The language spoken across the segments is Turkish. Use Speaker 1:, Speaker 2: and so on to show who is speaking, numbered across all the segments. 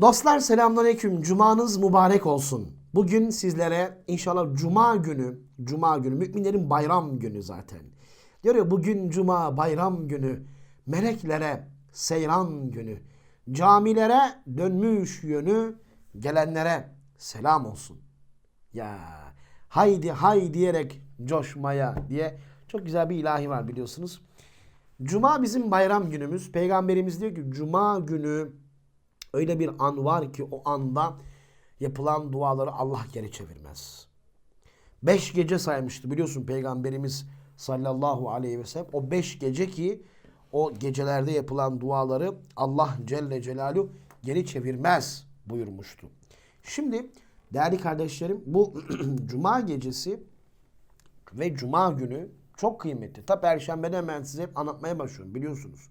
Speaker 1: Dostlar selamünaleyküm. Cumanız mübarek olsun. Bugün sizlere inşallah cuma günü, cuma günü müminlerin bayram günü zaten. Diyor ya bugün cuma bayram günü, meleklere seyran günü, camilere dönmüş yönü, gelenlere selam olsun. Ya haydi hay diyerek coşmaya diye çok güzel bir ilahi var biliyorsunuz. Cuma bizim bayram günümüz. Peygamberimiz diyor ki cuma günü öyle bir an var ki o anda yapılan duaları Allah geri çevirmez. Beş gece saymıştı biliyorsun Peygamberimiz sallallahu aleyhi ve sellem. O beş gece ki o gecelerde yapılan duaları Allah Celle Celaluhu geri çevirmez buyurmuştu. Şimdi değerli kardeşlerim bu cuma gecesi ve cuma günü çok kıymetli. Ta perşembeden ben size hep anlatmaya başlıyorum biliyorsunuz.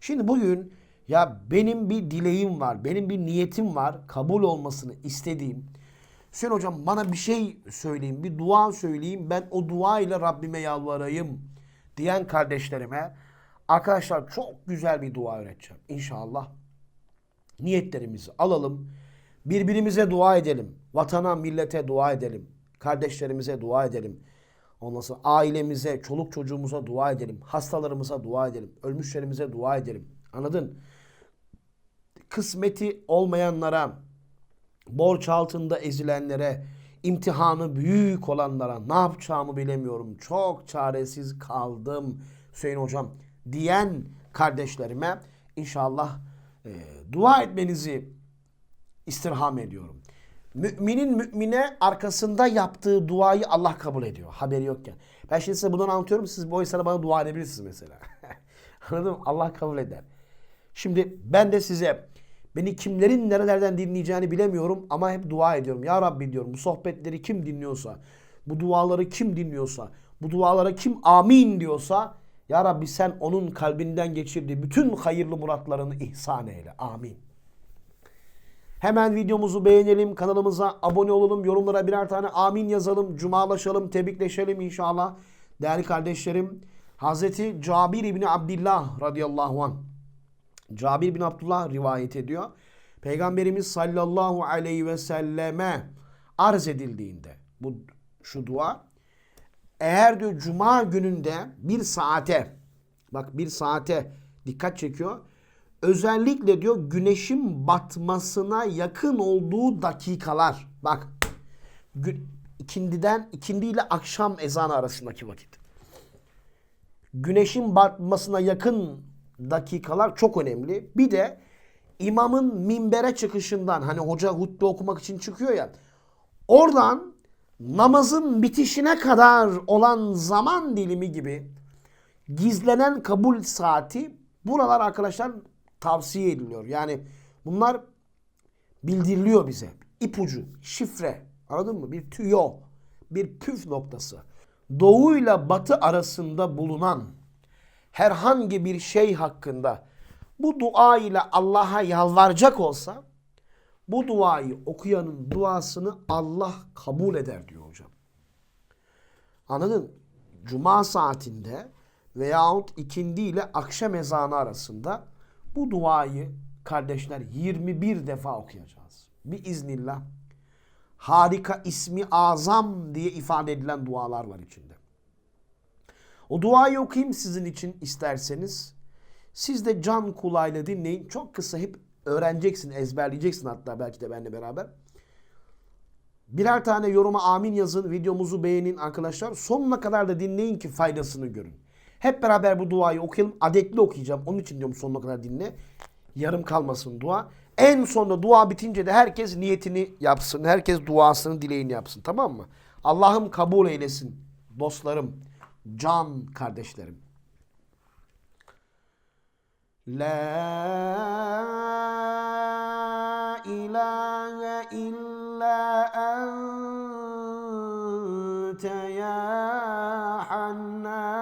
Speaker 1: Şimdi bugün ya benim bir dileğim var, benim bir niyetim var, kabul olmasını istediğim. Hüseyin hocam bana bir şey söyleyin, bir dua söyleyeyim, ben o dua ile Rabbime yalvarayım diyen kardeşlerime arkadaşlar çok güzel bir dua öğreteceğim inşallah. Niyetlerimizi alalım, birbirimize dua edelim, vatana, millete dua edelim, kardeşlerimize dua edelim. Ondan sonra ailemize, çoluk çocuğumuza dua edelim. Hastalarımıza dua edelim. Ölmüşlerimize dua edelim. Anladın? Kısmeti olmayanlara, borç altında ezilenlere, imtihanı büyük olanlara ne yapacağımı bilemiyorum. Çok çaresiz kaldım Hüseyin Hocam diyen kardeşlerime inşallah e, dua etmenizi istirham ediyorum. Müminin mümine arkasında yaptığı duayı Allah kabul ediyor. Haberi yokken. Ben şimdi size bundan anlatıyorum. Siz bu insana bana dua edebilirsiniz mesela. Anladın mı? Allah kabul eder. Şimdi ben de size beni kimlerin nerelerden dinleyeceğini bilemiyorum ama hep dua ediyorum. Ya Rabbi diyorum bu sohbetleri kim dinliyorsa, bu duaları kim dinliyorsa, bu dualara kim amin diyorsa Ya Rabbi sen onun kalbinden geçirdiği bütün hayırlı muratlarını ihsan eyle. Amin. Hemen videomuzu beğenelim, kanalımıza abone olalım, yorumlara birer tane amin yazalım, cumalaşalım, tebrikleşelim inşallah. Değerli kardeşlerim, Hazreti Cabir İbni Abdullah radıyallahu anh, Cabir bin Abdullah rivayet ediyor. Peygamberimiz sallallahu aleyhi ve selleme arz edildiğinde bu şu dua eğer diyor cuma gününde bir saate bak bir saate dikkat çekiyor özellikle diyor güneşin batmasına yakın olduğu dakikalar. Bak ikindiden ikindi ile akşam ezanı arasındaki vakit. Güneşin batmasına yakın dakikalar çok önemli. Bir de imamın minbere çıkışından hani hoca hutbe okumak için çıkıyor ya. Oradan namazın bitişine kadar olan zaman dilimi gibi gizlenen kabul saati buralar arkadaşlar tavsiye ediliyor. Yani bunlar bildiriliyor bize. İpucu, şifre. Anladın mı? Bir tüyo, bir püf noktası. Doğu ile batı arasında bulunan herhangi bir şey hakkında bu dua ile Allah'a yalvaracak olsa bu duayı okuyanın duasını Allah kabul eder diyor hocam. Anladın? Cuma saatinde veyahut ikindi ile akşam ezanı arasında bu duayı kardeşler 21 defa okuyacağız. Bir iznillah. Harika ismi azam diye ifade edilen dualar var içinde. O duayı okuyayım sizin için isterseniz. Siz de can kulağıyla dinleyin. Çok kısa hep öğreneceksin, ezberleyeceksin hatta belki de benimle beraber. Birer tane yoruma amin yazın, videomuzu beğenin arkadaşlar. Sonuna kadar da dinleyin ki faydasını görün. Hep beraber bu duayı okuyalım. Adetli okuyacağım. Onun için diyorum sonuna kadar dinle. Yarım kalmasın dua. En sonunda dua bitince de herkes niyetini yapsın. Herkes duasını, dileğini yapsın. Tamam mı? Allah'ım kabul eylesin. Dostlarım, can kardeşlerim. La ilahe illa ente ya Hannan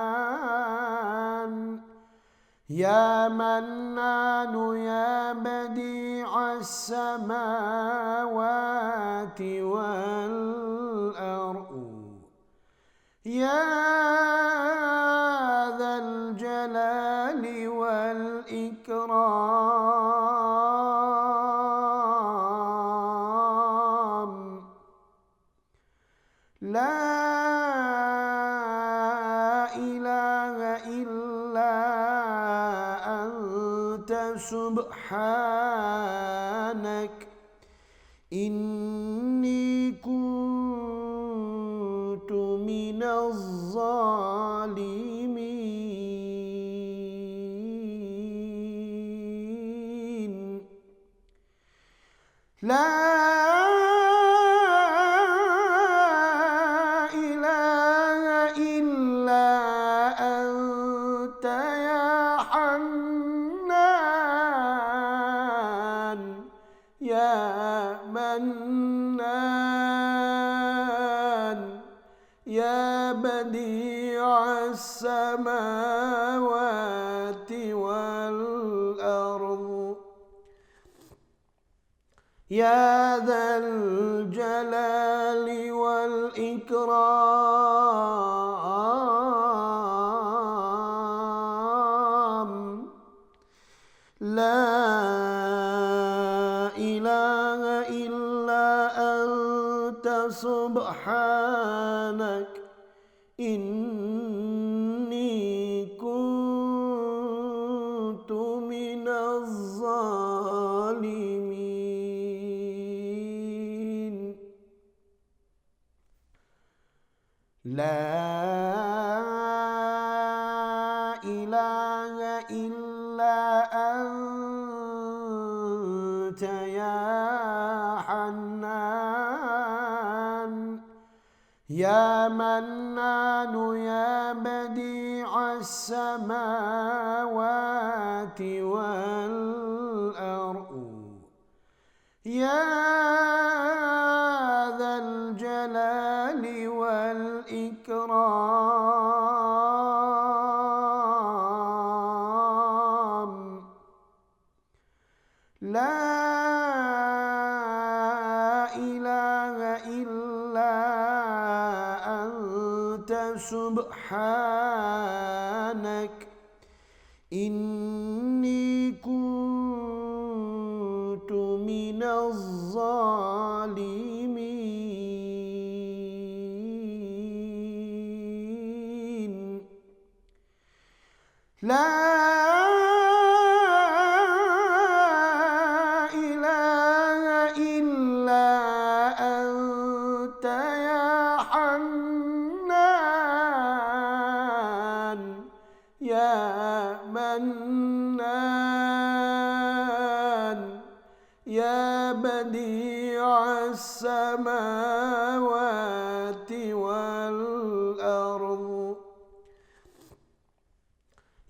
Speaker 1: Ya Mennanu ya Bedi'as semavati vel سبحانك. إني كنت من الظالمين. لا منان يا بديع السماوات والأرض. يا ذا الجلال والإكرام. سبحانك إني كنت من الظالمين. لا يا منان يا بديع السماوات والأرض. يا ذا الجلال والإكرام. لا سبحانك. إني كنت من الظالمين. لا إله إلا أنت يا حنان السماوات والأرض.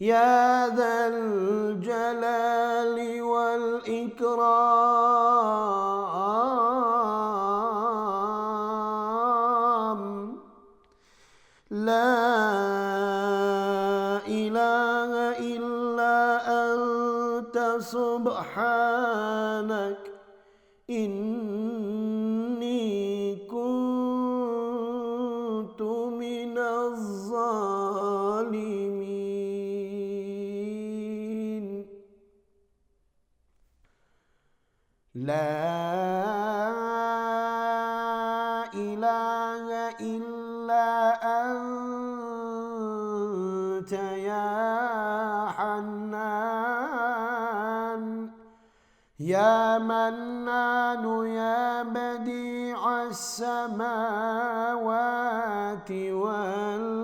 Speaker 1: يا ذا الجلال والإكرام. لا إله إلا أنت سبحانك. إني لا إله إلا أنت يا حنان يا منان يا بديع السماوات والأرض.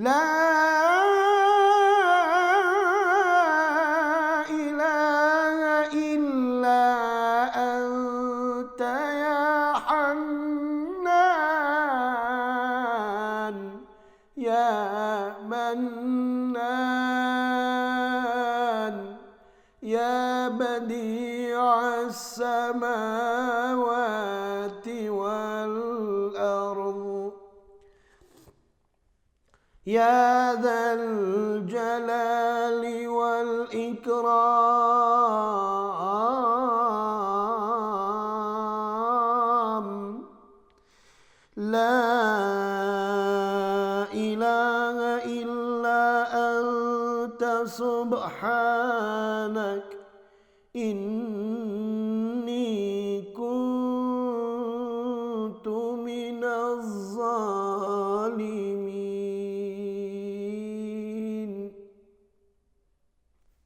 Speaker 1: لا إله إلا أنت يا حنان يا منان يا بديع السماوات. يا ذا الجلال والإكرام. لا إله إلا أنت سبحانك إني